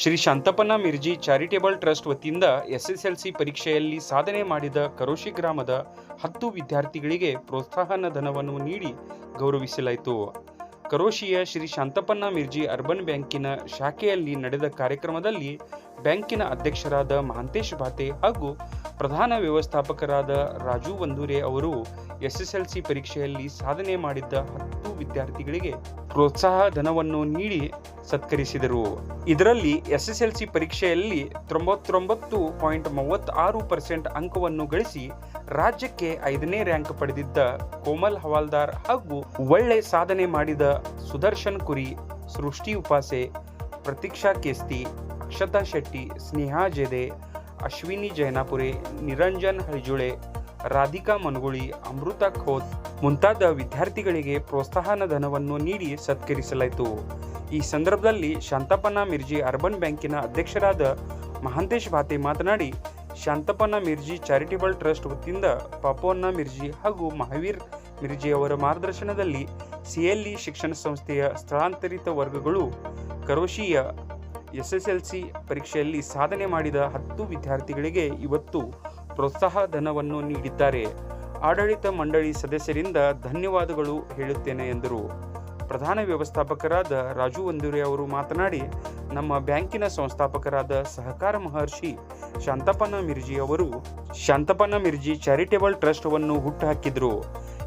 Shri Shantappanna Mirji charitable trust ವತಿಯಿಂದ SSLC ಪರೀಕ್ಷೆಯಲ್ಲಿ ಸಾಧನೆ ಮಾಡಿದ ಕರೋಶಿ ಗ್ರಾಮದ ಹತ್ತು ವಿದ್ಯಾರ್ಥಿಗಳಿಗೆ ಪ್ರೋತ್ಸಾಹನ ಧನವನ್ನು ನೀಡಿ ಗೌರವಿಸಲಾಯಿತು. ಕರೋಶಿಯ ಶ್ರೀ ಶಾಂತಪನ್ನ ಮಿರ್ಜಿ ಅರ್ಬನ್ ಬ್ಯಾಂಕಿನ ಶಾಖೆಯಲ್ಲಿ ನಡೆದ ಕಾರ್ಯಕ್ರಮದಲ್ಲಿ ಬ್ಯಾಂಕಿನ ಅಧ್ಯಕ್ಷರಾದ ಮಹಾಂತೇಶ್ ಭಾತೆ ಹಾಗೂ ಪ್ರಧಾನ ವ್ಯವಸ್ಥಾಪಕರಾದ ರಾಜು ವಂದೂರೆ ಅವರು ಎಸ್ಎಸ್ಎಲ್ಸಿ ಪರೀಕ್ಷೆಯಲ್ಲಿ ಸಾಧನೆ ಮಾಡಿದ್ದ ಹತ್ತು ವಿದ್ಯಾರ್ಥಿಗಳಿಗೆ ಪ್ರೋತ್ಸಾಹ ಧನವನ್ನು ನೀಡಿ ಸತ್ಕರಿಸಿದರು. ಇದರಲ್ಲಿ ಎಸ್ಎಸ್ಎಲ್ಸಿ ಪರೀಕ್ಷೆಯಲ್ಲಿ ತೊಂಬತ್ತೊಂಬತ್ತು ಪಾಯಿಂಟ್ ಮೂವತ್ತಾರು ಪರ್ಸೆಂಟ್ ಅಂಕವನ್ನು ಗಳಿಸಿ ರಾಜ್ಯಕ್ಕೆ ಐದನೇ ರ್ಯಾಂಕ್ ಪಡೆದಿದ್ದ ಕೋಮಲ್ ಹವಾಲ್ದಾರ್ ಹಾಗೂ ಒಳ್ಳೆ ಸಾಧನೆ ಮಾಡಿದ ಸುದರ್ಶನ್ ಕುರಿ, ಸೃಷ್ಟಿ ಉಪಾಸೆ, ಪ್ರತೀಕ್ಷಾ ಕೇಸ್ತಿ, ಅಕ್ಷತಾ ಶೆಟ್ಟಿ, ಸ್ನೇಹಾ ಜೆದೆ ಅಶ್ವಿನಿ ಜೈನಾಪುರೆ ನಿರಂಜನ್ ಹಳಿಜುಳೆ ರಾಧಿಕಾ ಮನಗುಳಿ, ಅಮೃತ ಖೋತ್ ಮುಂತಾದ ವಿದ್ಯಾರ್ಥಿಗಳಿಗೆ ಪ್ರೋತ್ಸಾಹನ ಧನವನ್ನು ನೀಡಿ ಸತ್ಕರಿಸಲಾಯಿತು. ಈ ಸಂದರ್ಭದಲ್ಲಿ ಶಾಂತಪನ ಮಿರ್ಜಿ ಅರ್ಬನ್ ಬ್ಯಾಂಕಿನ ಅಧ್ಯಕ್ಷರಾದ ಮಹಾಂತೇಶ್ ಭಾತೆ ಮಾತನಾಡಿ ಶಾಂತಪನ ಮಿರ್ಜಿ ಚಾರಿಟೇಬಲ್ ಟ್ರಸ್ಟ್ ವತಿಯಿಂದ ಪಾಪೋನ್ನ ಮಿರ್ಜಿ ಹಾಗೂ ಮಹಾವೀರ್ ಮಿರ್ಜಿ ಅವರ ಮಾರ್ಗದರ್ಶನದಲ್ಲಿ ಸಿಎಲ್ಇ ಶಿಕ್ಷಣ ಸಂಸ್ಥೆಯ ಸ್ಥಳಾಂತರಿತ ವರ್ಗಗಳು ಕರೋಶಿಯ, ಎಸ್ಎಸ್ಎಲ್ಸಿ ಪರೀಕ್ಷೆಯಲ್ಲಿ ಸಾಧನೆ ಮಾಡಿದ ಹತ್ತು ವಿದ್ಯಾರ್ಥಿಗಳಿಗೆ ಇವತ್ತು ಪ್ರೋತ್ಸಾಹ ಧನವನ್ನು ನೀಡಿದ್ದಾರೆ. ಆಡಳಿತ ಮಂಡಳಿ ಸದಸ್ಯರಿಂದ ಧನ್ಯವಾದಗಳು ಹೇಳುತ್ತೇನೆ ಎಂದರು. ಪ್ರಧಾನ ವ್ಯವಸ್ಥಾಪಕರಾದ ರಾಜು ವಂದೂರೆ ಅವರು ಮಾತನಾಡಿ, ನಮ್ಮ ಬ್ಯಾಂಕಿನ ಸಂಸ್ಥಾಪಕರಾದ ಸಹಕಾರ ಮಹರ್ಷಿ ಶಾಂತಪನ ಮಿರ್ಜಿ ಅವರು ಶಾಂತಪನ ಮಿರ್ಜಿ ಚಾರಿಟೇಬಲ್ ಟ್ರಸ್ಟ್ವನ್ನು ಹುಟ್ಟುಹಾಕಿದ್ರು.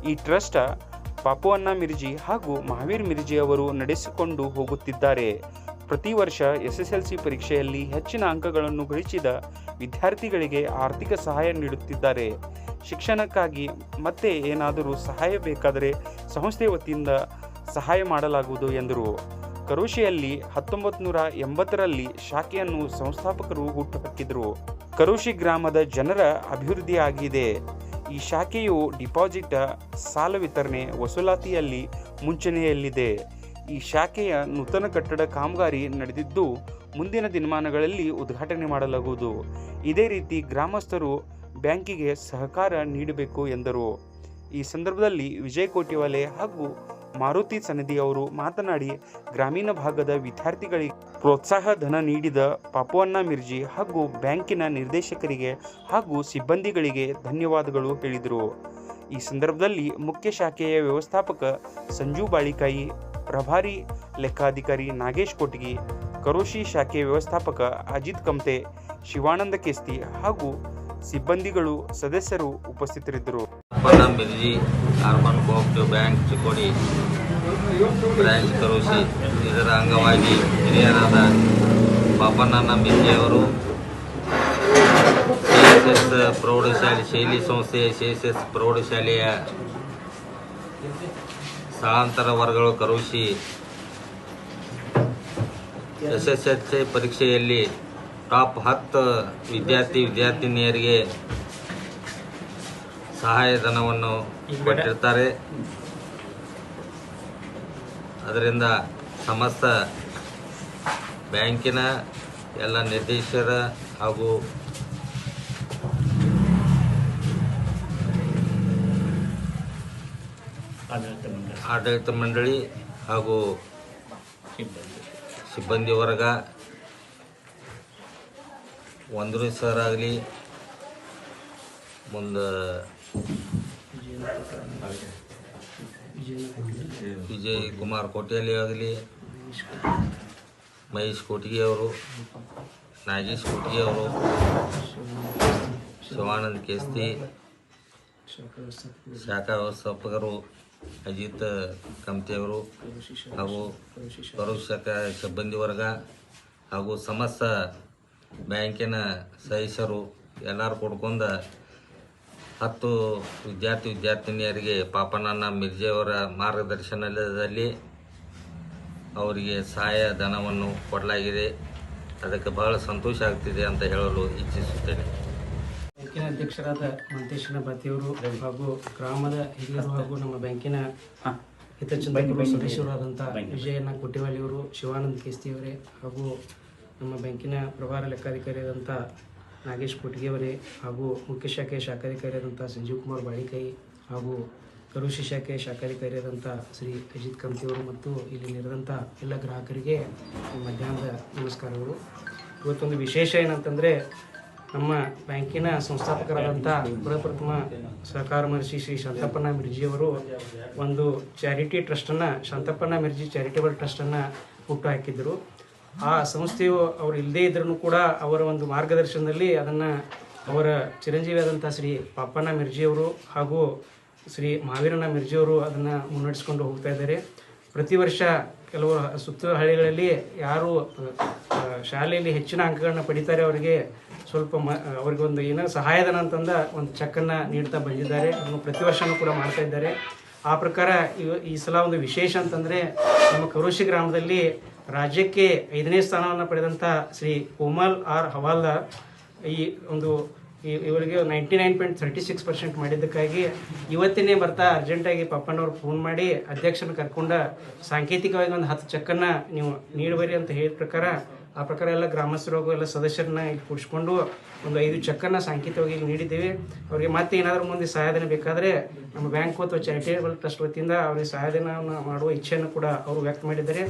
ಈ ಟ್ರಸ್ಟ್ ಪಾಪುವನ್ನ ಮಿರ್ಜಿ ಹಾಗೂ ಮಹಾವೀರ್ ಮಿರ್ಜಿ ಅವರು ನಡೆಸಿಕೊಂಡು ಹೋಗುತ್ತಿದ್ದಾರೆ. ಪ್ರತಿ ವರ್ಷ ಎಸ್ಎಸ್ಎಲ್ಸಿ ಪರೀಕ್ಷೆಯಲ್ಲಿ ಹೆಚ್ಚಿನ ಅಂಕಗಳನ್ನು ಗಳಿಸಿದ ವಿದ್ಯಾರ್ಥಿಗಳಿಗೆ ಆರ್ಥಿಕ ಸಹಾಯ ನೀಡುತ್ತಿದ್ದಾರೆ. ಶಿಕ್ಷಣಕ್ಕಾಗಿ ಮತ್ತೆ ಏನಾದರೂ ಸಹಾಯ ಬೇಕಾದರೆ ಸಂಸ್ಥೆ ವತಿಯಿಂದ ಸಹಾಯ ಮಾಡಲಾಗುವುದು ಎಂದರು. ಕರೋಶಿಯಲ್ಲಿ ಹತ್ತೊಂಬತ್ತು ನೂರ ಎಂಬತ್ತರಲ್ಲಿ ಶಾಖೆಯನ್ನು ಸಂಸ್ಥಾಪಕರು ಹುಟ್ಟುಹಾಕಿದರು. ಕರೋಶಿ ಗ್ರಾಮದ ಜನರ ಅಭಿವೃದ್ಧಿಯಾಗಿದೆ. ಈ ಶಾಖೆಯು ಡಿಪಾಸಿಟ್, ಸಾಲ ವಿತರಣೆ, ವಸೂಲಾತಿಯಲ್ಲಿ ಮುಂಚೂಣಿಯಲ್ಲಿದೆ. ಈ ಶಾಖೆಯ ನೂತನ ಕಟ್ಟಡ ಕಾಮಗಾರಿ ನಡೆದಿದ್ದು ಮುಂದಿನ ದಿನಮಾನಗಳಲ್ಲಿ ಉದ್ಘಾಟನೆ ಮಾಡಲಾಗುವುದು. ಇದೇ ರೀತಿ ಗ್ರಾಮಸ್ಥರು ಬ್ಯಾಂಕಿಗೆ ಸಹಕಾರ ನೀಡಬೇಕು ಎಂದರು. ಈ ಸಂದರ್ಭದಲ್ಲಿ ವಿಜಯ್ ಕೋಟಿವಾಲೆ ಹಾಗೂ ಮಾರುತಿ ಸನದಿ ಅವರು ಮಾತನಾಡಿ, ಗ್ರಾಮೀಣ ಭಾಗದ ವಿದ್ಯಾರ್ಥಿಗಳಿಗೆ ಪ್ರೋತ್ಸಾಹ ಧನ ನೀಡಿದ ಪಾಪುವನ್ನ ಮಿರ್ಜಿ ಹಾಗೂ ಬ್ಯಾಂಕಿನ ನಿರ್ದೇಶಕರಿಗೆ ಹಾಗೂ ಸಿಬ್ಬಂದಿಗಳಿಗೆ ಧನ್ಯವಾದಗಳು ಹೇಳಿದರು. ಈ ಸಂದರ್ಭದಲ್ಲಿ ಮುಖ್ಯ ಶಾಖೆಯ ವ್ಯವಸ್ಥಾಪಕ ಸಂಜು ಬಾಳಿಕಾಯಿ, ಪ್ರಭಾರಿ ಲೆಕ್ಕಾಧಿಕಾರಿ ನಾಗೇಶ್ ಕೊಟಗಿ ಕರೋಶಿ ಶಾಖೆ ವ್ಯವಸ್ಥಾಪಕ ಅಜಿತ್ ಕಮ್ತೆ, ಶಿವಾನಂದ ಕೆಸ್ತಿ ಹಾಗೂ ಸಿಬ್ಬಂದಿಗಳು ಸದಸ್ಯರು ಉಪಸ್ಥಿತರಿದ್ದರು. Mirji urban cooperative bank Chikkodi branch ಇದರ ಅಂಗವಾಗಿ ಹಿರಿಯರಾದ ಪಾಪಣ್ಣನ ಮಿರ್ಜಿಯವರು ಸಿ ಎಸ್ ಎಸ್ ಪ್ರೌಢಶಾಲೆ, ಶೈಲಿ ಸಂಸ್ಥೆಯ ಸಿ ಎಸ್ ಎಸ್ ಪ್ರೌಢಶಾಲೆಯ ಸ್ಥಳಾಂತರ ವರ್ಗಗಳು Karoshi S S L C ಪರೀಕ್ಷೆಯಲ್ಲಿ ಟಾಪ್ ಹತ್ತು ವಿದ್ಯಾರ್ಥಿ ವಿದ್ಯಾರ್ಥಿನಿಯರಿಗೆ ಸಹಾಯಧನವನ್ನು ಕೊಟ್ಟಿರ್ತಾರೆ. ಅದರಿಂದ ಸಮಸ್ತ ಬ್ಯಾಂಕಿನ ಎಲ್ಲ ನಿರ್ದೇಶಕರ ಹಾಗೂ ಆಡಳಿತ ಮಂಡಳಿ. ಆಡಳಿತ ಮಂಡಳಿ ಹಾಗೂ ಸಿಬ್ಬಂದಿ ವರ್ಗ. ಒಂದ್ರು ಸರ್ ಆಗಲಿ. ಮುಂದೆ ವಿಜಯ್ ಕುಮಾರ್ ಕೋಟ್ಯಾಲಿ ಆಗಲಿ. ಮಹೇಶ್ ಕೋಟಿಗೆ ಅವರು. ನಾಗೇಶ್ ಕೋಟಿಗೆ ಅವರು. ಶಿವಾನಂದ್ ಕೇಸ್ತಿ. ಶಾಖಾ ವ್ಯವಸ್ಥಾಪಕರು. ಅಜಿತ್, ಕಮ್ತಿ ಹಾಗೂ ಪರೋಕ್ಷಕ ಸಿಬ್ಬಂದಿ ವರ್ಗ ಹಾಗೂ ಸಮಸ್ತ ಬ್ಯಾಂಕಿನ ಸದಸ್ಯರು ಎಲ್ಲರೂ ಕೊಡ್ಕೊಂಡು ಹತ್ತು ವಿದ್ಯಾರ್ಥಿ ವಿದ್ಯಾರ್ಥಿನಿಯರಿಗೆ ಪಾಪನನ್ನ ಮಿರ್ಜೆಯವರ ಮಾರ್ಗದರ್ಶನದಲ್ಲಿ ಅವರಿಗೆ ಸಹಾಯ ಧನವನ್ನು ಕೊಡಲಾಗಿದೆ. ಅದಕ್ಕೆ ಬಹಳ ಸಂತೋಷ ಆಗ್ತಿದೆ ಅಂತ ಹೇಳಲು ಇಚ್ಛಿಸುತ್ತೇನೆ. ಬ್ಯಾಂಕಿನ ಅಧ್ಯಕ್ಷರಾದ ಮಂತೇಶ್ವರ ಬಾತಿಯವರು ಹಾಗೂ ಗ್ರಾಮದ ಹಿರಿಯರು ಹಾಗೂ ನಮ್ಮ ಬ್ಯಾಂಕಿನ ಹಿತಚಿಂತಕರು ಸದಸ್ಯರಾದಂಥ ವಿಜಯನ ಕೊಟ್ಟಿವಾಲಿಯವರು ಶಿವಾನಂದ ಕೇಸ್ತಿಯವರೇ ಹಾಗೂ ನಮ್ಮ ಬ್ಯಾಂಕಿನ ಪ್ರಭಾರ ಲೆಕ್ಕಾಧಿಕಾರಿಯಾದಂಥ ನಾಗೇಶ್ ಕೊಟ್ಟಿಗೆಯವರೇ ಹಾಗೂ ಮುಖ್ಯ ಶಾಖೆಯ ಶಾಖಾಧಿಕಾರಿಯಾದಂಥ ಸಂಜೀವ್ ಕುಮಾರ್ ಬಾಳಿಕೈ ಹಾಗೂ ಕರುಷಿ ಶಾಖೆ ಶಾಖಾಧಿಕಾರಿಯಾದಂಥ ಶ್ರೀ ಅಜಿತ್ ಕಂತಿಯವರು ಮತ್ತು ಇಲ್ಲಿ ನೆರೆದಂಥ ಎಲ್ಲ ಗ್ರಾಹಕರಿಗೆ ಮಧ್ಯಾಹ್ನದ ನಮಸ್ಕಾರಗಳು. ಇವತ್ತೊಂದು ವಿಶೇಷ ಏನಂತಂದರೆ ನಮ್ಮ ಬ್ಯಾಂಕಿನ ಸಂಸ್ಥಾಪಕರಾದಂಥ ಬೃಹಪ್ರಥಮ ಸಹಕಾರ ಮಹರ್ಷಿ ಶ್ರೀ ಶಾಂತಪ್ಪನ ಮಿರ್ಜಿಯವರು ಒಂದು ಚಾರಿಟಿ ಟ್ರಸ್ಟನ್ನು, ಶಾಂತಪ್ಪನ ಮಿರ್ಜಿ ಚಾರಿಟೇಬಲ್ ಟ್ರಸ್ಟನ್ನು ಹುಟ್ಟು ಹಾಕಿದ್ದರು. ಆ ಸಂಸ್ಥೆಯು ಅವರು ಇಲ್ಲದೇ ಇದ್ರೂ ಕೂಡ ಅವರ ಒಂದು ಮಾರ್ಗದರ್ಶನದಲ್ಲಿ ಅದನ್ನು ಅವರ ಚಿರಂಜೀವಿಯಾದಂಥ ಶ್ರೀ ಪಾಪಣ್ಣ ಮಿರ್ಜಿಯವರು ಹಾಗೂ ಶ್ರೀ ಮಹಾವೀರಣ್ಣ ಮಿರ್ಜಿಯವರು ಅದನ್ನು ಮುನ್ನಡೆಸ್ಕೊಂಡು ಹೋಗ್ತಾ ಇದ್ದಾರೆ. ಪ್ರತಿ ವರ್ಷ ಕೆಲವು ಸುತ್ತ ಹಳ್ಳಿಗಳಲ್ಲಿ ಯಾರು ಶಾಲೆಯಲ್ಲಿ ಹೆಚ್ಚಿನ ಅಂಕಗಳನ್ನ ಪಡಿತಾರೆ ಅವರಿಗೆ ಸ್ವಲ್ಪ ಮ, ಅವ್ರಿಗೆ ಒಂದು ಏನೋ ಸಹಾಯಧನ ಅಂತಂದ ಒಂದು ಚೆಕ್ಕನ್ನು ನೀಡ್ತಾ ಬಂದಿದ್ದಾರೆ. ಅದನ್ನು ಪ್ರತಿ ವರ್ಷವೂ ಕೂಡ ಮಾಡ್ತಾ ಇದ್ದಾರೆ. ಆ ಪ್ರಕಾರ ಈ ಸಲ ಒಂದು ವಿಶೇಷ ಅಂತಂದರೆ ನಮ್ಮ ಕರುಷಿ ಗ್ರಾಮದಲ್ಲಿ ರಾಜ್ಯಕ್ಕೆ ಐದನೇ ಸ್ಥಾನವನ್ನು ಪಡೆದಂಥ ಶ್ರೀ ಕೋಮಲ್ ಆರ್ ಹವಾಲ್ದಾರ್ ಈ ಒಂದು ಇವರಿಗೆ ninety nine point thirty six percent ಮಾಡಿದ್ದಕ್ಕಾಗಿ ಇವತ್ತಿನೇ ಬರ್ತಾ ಅರ್ಜೆಂಟಾಗಿ ಪಪ್ಪನವ್ರು ಫೋನ್ ಮಾಡಿ ಅಧ್ಯಕ್ಷನ ಕರ್ಕೊಂಡ ಸಾಂಕೇತಿಕವಾಗಿ ಒಂದು ಹತ್ತು ಚೆಕ್ಕನ್ನು ನೀವು ನೀಡಬೇರಿ ಅಂತ ಹೇಳಿದ ಪ್ರಕಾರ ಆ ಪ್ರಕಾರ ಎಲ್ಲ ಗ್ರಾಮಸ್ಥರು ಎಲ್ಲ ಸದಸ್ಯರನ್ನ ಇಲ್ಲಿ ಕೂಡಿಸ್ಕೊಂಡು ಒಂದು ಐದು ಚೆಕ್ಕನ್ನು ಸಾಂಕೇತಿಕವಾಗಿ ನೀಡಿದ್ದೇವೆ. ಅವರಿಗೆ ಮತ್ತೆ ಏನಾದರೂ ಮುಂದೆ ಸಹಾಯಧನ ಬೇಕಾದರೆ ನಮ್ಮ ಬ್ಯಾಂಕ್ ಅಥವಾ ಚಾರಿಟೇಬಲ್ ಟ್ರಸ್ಟ್ ವತಿಯಿಂದ ಅವರಿಗೆ ಸಹಾಯಧನವನ್ನು ಮಾಡುವ ಇಚ್ಛೆಯನ್ನು ಕೂಡ ಅವರು ವ್ಯಕ್ತ ಮಾಡಿದ್ದಾರೆ.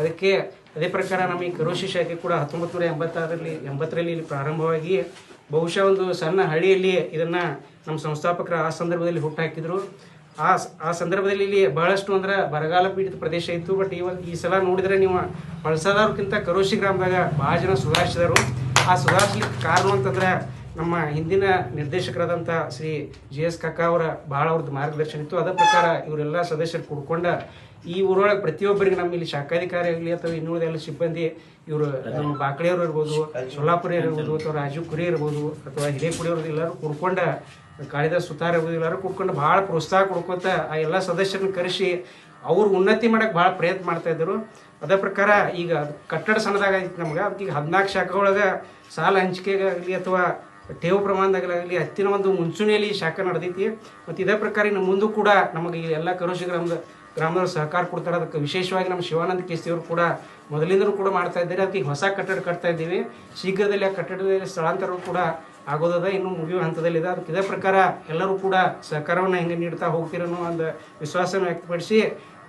ಅದಕ್ಕೆ ಅದೇ ಪ್ರಕಾರ ನಮ್ಮ ಈ ಕರೋಶಿ ಶಾಖೆ ಕೂಡ ಹತ್ತೊಂಬತ್ತು ನೂರ ಎಂಬತ್ತಾರರಲ್ಲಿ, ಎಂಬತ್ತರಲ್ಲಿ ಇಲ್ಲಿ ಪ್ರಾರಂಭವಾಗಿ ಬಹುಶಃ ಒಂದು ಸಣ್ಣ ಹಳ್ಳಿಯಲ್ಲಿ ಇದನ್ನು ನಮ್ಮ ಸಂಸ್ಥಾಪಕರು ಆ ಸಂದರ್ಭದಲ್ಲಿ ಹುಟ್ಟಾಕಿದ್ರು. ಆ ಆ ಸಂದರ್ಭದಲ್ಲಿ ಇಲ್ಲಿ ಬಹಳಷ್ಟು ಅಂದ್ರೆ ಬರಗಾಲ ಪೀಡಿತ ಪ್ರದೇಶ ಇತ್ತು ಬಟ್ ಇವಾಗ ಈ ಸಲ ನೋಡಿದ್ರೆ ನೀವು ಬಳಸದವ್ರಕ್ಕಿಂತ ಕರೋಶಿ ಗ್ರಾಮದಾಗ ಭಾಳ ಜನ ಸುಧಾರಿಸಿದರು. ಆ ಸುಧಾರಿಸ್ಲಿಕ್ಕೆ ಕಾರಣ ಅಂತಂದ್ರೆ ನಮ್ಮ ಹಿಂದಿನ ನಿರ್ದೇಶಕರಾದಂಥ ಶ್ರೀ ಜಿ ಎಸ್ ಕಕ್ಕ ಅವರ ಭಾಳ ಅವ್ರದ್ದು ಮಾರ್ಗದರ್ಶನ ಇತ್ತು. ಅದರ ಪ್ರಕಾರ ಇವರೆಲ್ಲ ಸದಸ್ಯರು ಕುಡ್ಕೊಂಡ ಈ ಊರೊಳಗೆ ಪ್ರತಿಯೊಬ್ಬರಿಗೆ ನಮ್ಮ ಇಲ್ಲಿ ಶಾಖಾಧಿಕಾರಿ ಆಗಲಿ ಅಥವಾ ಇನ್ನುಳಿದ ಎಲ್ಲ ಸಿಬ್ಬಂದಿ, ಇವರು ನಮ್ಮ ಬಾಕಳಿಯವರು ಇರ್ಬೋದು, ಸೊಲ್ಲಾಪುರ ಇರ್ಬೋದು, ಅಥವಾ ರಾಜು ಕುರಿ ಇರ್ಬೋದು, ಅಥವಾ ಹಿರೇಕುಡಿಯವ್ರದ್ದು ಎಲ್ಲರೂ ಕುಡ್ಕೊಂಡ ಕಾಳಿದಾಸ್ ಸುತಾರ ಇರ್ಬೋದು, ಎಲ್ಲರೂ ಕುಡ್ಕೊಂಡು ಭಾಳ ಪ್ರೋತ್ಸಾಹ ಕೊಡ್ಕೊತ ಆ ಎಲ್ಲ ಸದಸ್ಯರನ್ನ ಕರೆಸಿ ಅವ್ರು ಉನ್ನತಿ ಮಾಡಕ್ಕೆ ಭಾಳ ಪ್ರಯತ್ನ ಮಾಡ್ತಾ ಇದ್ದರು. ಅದೇ ಪ್ರಕಾರ ಈಗ ಕಟ್ಟಡ ಸಣ್ಣದಾಗೈತಿ ನಮ್ಗೆ. ಅದಕ್ಕೆ ಹದಿನಾಲ್ಕು ಶಾಖೆಯೊಳಗೆ ಸಾಲ ಹಂಚಿಕೆಗಾಗಲಿ ಅಥವಾ ಠೇವು ಪ್ರಮಾಣದಾಗಲಾಗಲಿ ಹತ್ತಿನ ಒಂದು ಮುಂಚೂಣಿಯಲ್ಲಿ ಶಾಖೆ ನಡೆದೈತಿ. ಮತ್ತು ಇದೇ ಪ್ರಕಾರ ಇನ್ನು ಮುಂದೂ ಕೂಡ ನಮಗೆ ಎಲ್ಲ ಕರುಷಿ ಗ್ರಾಮದ ಗ್ರಾಮದವ್ರು ಸಹಕಾರ ಕೊಡ್ತಾರೆ. ಅದಕ್ಕೆ ವಿಶೇಷವಾಗಿ ನಮ್ಮ ಶಿವಾನಂದ ಕೇಸಿಯವರು ಕೂಡ ಮೊದಲಿಂದಲೂ ಕೂಡ ಮಾಡ್ತಾ ಇದ್ದಾರೆ. ಅದಕ್ಕೆ ಹೊಸ ಕಟ್ಟಡ ಕಟ್ತಾ ಇದ್ದೀವಿ. ಶೀಘ್ರದಲ್ಲಿ ಆ ಕಟ್ಟಡದಲ್ಲಿ ಸ್ಥಳಾಂತರ ಕೂಡ ಆಗೋದದ ಇನ್ನು ಮುಗಿಯುವ ಹಂತದಲ್ಲಿದೆ ಅದಕ್ಕೆ ಇದೇ ಪ್ರಕಾರ ಎಲ್ಲರೂ ಕೂಡ ಸಹಕಾರವನ್ನು ಹೆಂಗೆ ನೀಡ್ತಾ ಹೋಗ್ತೀರೋ ಅನ್ನೋ ಒಂದು ವಿಶ್ವಾಸನ ವ್ಯಕ್ತಪಡಿಸಿ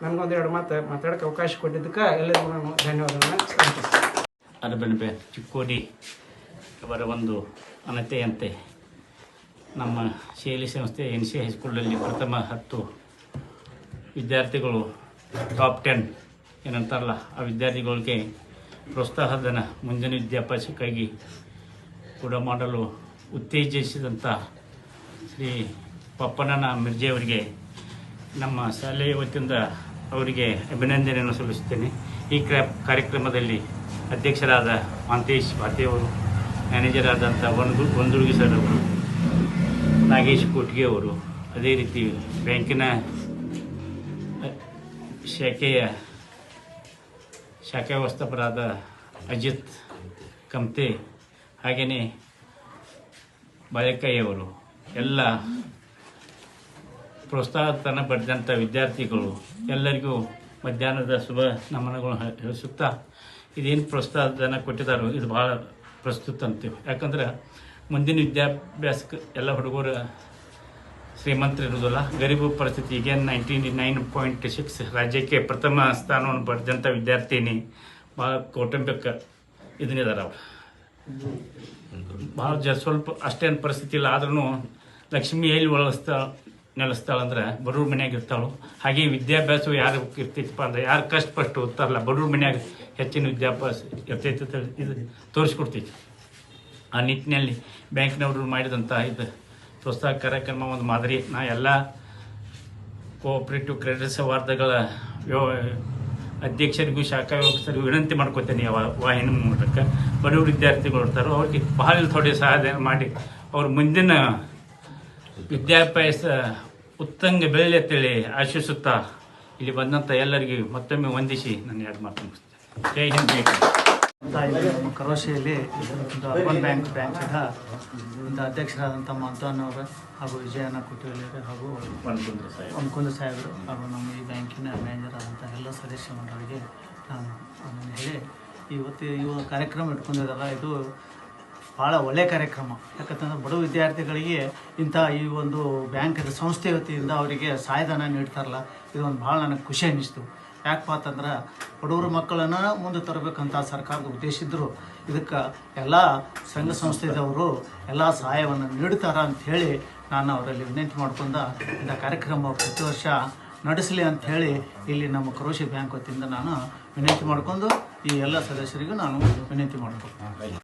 ನನಗೊಂದೆರಡು ಮಾತು ಮಾತಾಡೋಕ್ಕೆ ಅವಕಾಶ ಕೊಟ್ಟಿದ್ದಕ್ಕೆ ಎಲ್ಲರಿಗೂ ನಾನು ಧನ್ಯವಾದಗಳನ್ನು ಅರಬೆಣಬೆ ಚಿಕ್ಕೋಡಿ ಅವರ ಒಂದು ಅನತೆಯಂತೆ ನಮ್ಮ ಶೈಲಿ ಸಂಸ್ಥೆ ಎನ್ ಸಿ ಹೈಸ್ಕೂಲಲ್ಲಿ ಪ್ರಥಮ ಹತ್ತು ವಿದ್ಯಾರ್ಥಿಗಳು ಟಾಪ್ ಟೆನ್ ಏನಂತಾರಲ್ಲ, ಆ ವಿದ್ಯಾರ್ಥಿಗಳಿಗೆ ಪ್ರೋತ್ಸಾಹಧನ ಮುಂಜಾನೆ ವಿದ್ಯಾಭ್ಯಾಸಕ್ಕಾಗಿ ಕೂಡ ಮಾಡಲು ಉತ್ತೇಜಿಸಿದಂಥ ಶ್ರೀ ಪಪ್ಪನನ ಮಿರ್ಜೆ ಅವರಿಗೆ ನಮ್ಮ ಶಾಲೆಯ ವತಿಯಿಂದ ಅವರಿಗೆ ಅಭಿನಂದನೆಯನ್ನು ಸಲ್ಲಿಸುತ್ತೇನೆ. ಈ ಕ್ರ, ಕಾರ್ಯಕ್ರಮದಲ್ಲಿ ಅಧ್ಯಕ್ಷರಾದ ಮಾಂತೇಶ್ ಭಾತೆಯವರು ಮ್ಯಾನೇಜರ್ ಆದಂಥ ಒಂದು ಒಂದುಡುಗಿ ಸರ್ ಅವರು, ನಾಗೇಶ್ ಕೋಟ್ಗೆ ಅವರು, ಅದೇ ರೀತಿ ಬ್ಯಾಂಕಿನ ಶಾಖೆಯ ಶಾಖಾ ವ್ಯವಸ್ಥಾಪಕರಾದ ಅಜಿತ್ ಕಮ್ತೆ ಹಾಗೆಯೇ ಬಾಳೆಕಾಯಿಯವರು, ಎಲ್ಲ ಪ್ರೋತ್ಸಾಹತನ ಪಡೆದಂಥ ವಿದ್ಯಾರ್ಥಿಗಳು ಎಲ್ಲರಿಗೂ ಮಧ್ಯಾಹ್ನದ ಶುಭ ನಮನಗಳು ಹೇಳಿಸುತ್ತಾ ಇದೇನು ಇದೇನು ಪ್ರೋತ್ಸಾಹಧನ ಕೊಟ್ಟಿದ್ದಾರೋ, ಇದು ಭಾಳ ಪ್ರಸ್ತುತ ಅಂತೀವಿ ಯಾಕಂದ್ರೆ ಮುಂದಿನ ವಿದ್ಯಾಭ್ಯಾಸಕ್ಕೆ ಎಲ್ಲ ಹುಡುಗರು ಶ್ರೀಮಂತರು ಇರುವುದಿಲ್ಲ, ಗರೀಬು ಪರಿಸ್ಥಿತಿ ಈಗೇನು ನೈಂಟಿ ನೈನ್ ಪಾಯಿಂಟ್ ಸಿಕ್ಸ್ ರಾಜ್ಯಕ್ಕೆ ಪ್ರಥಮ ಸ್ಥಾನವನ್ನು ಪಡೆದಂಥ ವಿದ್ಯಾರ್ಥಿನಿ ಭಾಳ ಕೌಟುಂಬಿಕ ಇದನ್ನಿದ್ದಾರೆ ಅವ್ರು. ಭಾಳ ಜ ಸ್ವಲ್ಪ ಅಷ್ಟೇನು ಪರಿಸ್ಥಿತಿ ಇಲ್ಲ ಆದ್ರೂ ಲಕ್ಷ್ಮಿ ಎಲ್ಲಿ ಒಳಗಿಸ್ತಾಳ ನೆಲೆಸ್ತಾಳಂದ್ರೆ ಬಡವ್ರ ಮನ್ಯಾಗ ಇರ್ತಾಳು. ಹಾಗೆ ವಿದ್ಯಾಭ್ಯಾಸವು ಯಾರು ಇರ್ತೈತಪ್ಪ ಅಂದ್ರೆ ಯಾರು ಕಷ್ಟಪಟ್ಟು ಓದ್ತಾರಲ್ಲ ಬಡವ್ರ ಮನೆಯಾಗ ಹೆಚ್ಚಿನ ವಿದ್ಯಾಭ್ಯಾಸ ಇರ್ತೈತೆ ಇದು ತೋರಿಸ್ಕೊಡ್ತೈತಿ. ಆ ನಿಟ್ಟಿನಲ್ಲಿ ಬ್ಯಾಂಕ್ನವರು ಮಾಡಿದಂಥ ಇದು ಪ್ರೋತ್ಸಾಹ ಕಾರ್ಯಕ್ರಮ ಒಂದು ಮಾದರಿ. ನಾ ಎಲ್ಲ ಕೋಆಪ್ರೇಟಿವ್ ಕ್ರೆಡಿಟ್ ಸೌಹಾರ್ದಗಳ ವ್ಯವ ಅಧ್ಯಕ್ಷರಿಗೂ ಶಾಖಾ ವ್ಯವಸ್ಥರಿಗೂ ವಿನಂತಿ ಮಾಡ್ಕೋತೇನೆ ಯಾವ ವಾಹಿನಿ ಮೂಲಕ. ಬಡವರು ವಿದ್ಯಾರ್ಥಿಗಳು ಇರ್ತಾರೋ ಅವ್ರಿಗೆ ಬಹಳ ಥೋಡೆ ಸಹಾಯ ಮಾಡಿ. ಅವ್ರ ಮುಂದಿನ ವಿದ್ಯಾಭ್ಯಾಸ ಉತ್ತಂಗ ಬೆಳೆ ಅಂತೇಳಿ ಆಶಿಸುತ್ತಾ ಇಲ್ಲಿ ಬಂದಂಥ ಎಲ್ಲರಿಗೂ ಮತ್ತೊಮ್ಮೆ ವಂದಿಸಿ, ನಾನು ಎರಡು ಮಾತು ಮುಗಿಸ್ತೇನೆ. ಜೈ ಹಿಂದ್, ಜೈ ಕರೋಶಿಯಲ್ಲಿ ಒಂದು ಅರ್ಬನ್ ಬ್ಯಾಂಕ್ ಬ್ರಾಂಚಿನ ಒಂದು ಅಧ್ಯಕ್ಷರಾದಂಥ ಮಂತನ್ ಅವರು ಹಾಗೂ ವಿಜಯನ ಕುಟುಂಬ ಹಾಗೂ ಅನ್ಕುಂದ ಸಾಹೇಬರು ಹಾಗೂ ನಮ್ಮ ಈ ಬ್ಯಾಂಕಿನ ಮ್ಯಾನೇಜರ್ ಆದಂಥ ಎಲ್ಲ ಸದಸ್ಯ ಮಂಡಳಿಗೆ ನಾನು ಅದನ್ನು ಹೇಳಿ ಇವತ್ತು ಇವ ಕಾರ್ಯಕ್ರಮ ಇಟ್ಕೊಂಡಿದ್ದಲ್ಲ ಇದು ಭಾಳ ಒಳ್ಳೆಯ ಕಾರ್ಯಕ್ರಮ. ಯಾಕಂತಂದ್ರೆ ಬಡ ವಿದ್ಯಾರ್ಥಿಗಳಿಗೆ ಇಂಥ ಈ ಒಂದು ಬ್ಯಾಂಕ್ ಸಂಸ್ಥೆ ವತಿಯಿಂದ ಅವರಿಗೆ ಸಹಾಯಧನ ನೀಡ್ತಾರಲ್ಲ ಇದೊಂದು ಭಾಳ ನನಗೆ ಖುಷಿ ಅನ್ನಿಸ್ತು. ಯಾಕಪ್ಪ ಅಂತಂದ್ರೆ ಬಡವ್ರ ಮಕ್ಕಳನ್ನು ಮುಂದೆ ತರಬೇಕಂತ ಸರ್ಕಾರದ ಉದ್ದೇಶ ಇದ್ದರು ಇದಕ್ಕೆ ಎಲ್ಲ ಸಂಘ ಸಂಸ್ಥೆದವರು ಎಲ್ಲ ಸಹಾಯವನ್ನು ನೀಡ್ತಾರ ಅಂಥೇಳಿ ನಾನು ಅವರಲ್ಲಿ ವಿನಂತಿ ಮಾಡ್ಕೊಂಡ ಇಂಥ ಕಾರ್ಯಕ್ರಮ ಪ್ರತಿ ವರ್ಷ ನಡೆಸಲಿ ಅಂತ ಹೇಳಿ ಇಲ್ಲಿ ನಮ್ಮ ಕರೋಶಿ ಬ್ಯಾಂಕ್ ವತಿಯಿಂದ ನಾನು ವಿನಂತಿ ಮಾಡ್ಕೊಂಡು ಈ ಎಲ್ಲ ಸದಸ್ಯರಿಗೂ ನಾನು ವಿನಂತಿ ಮಾಡ್ಕೊಂಡು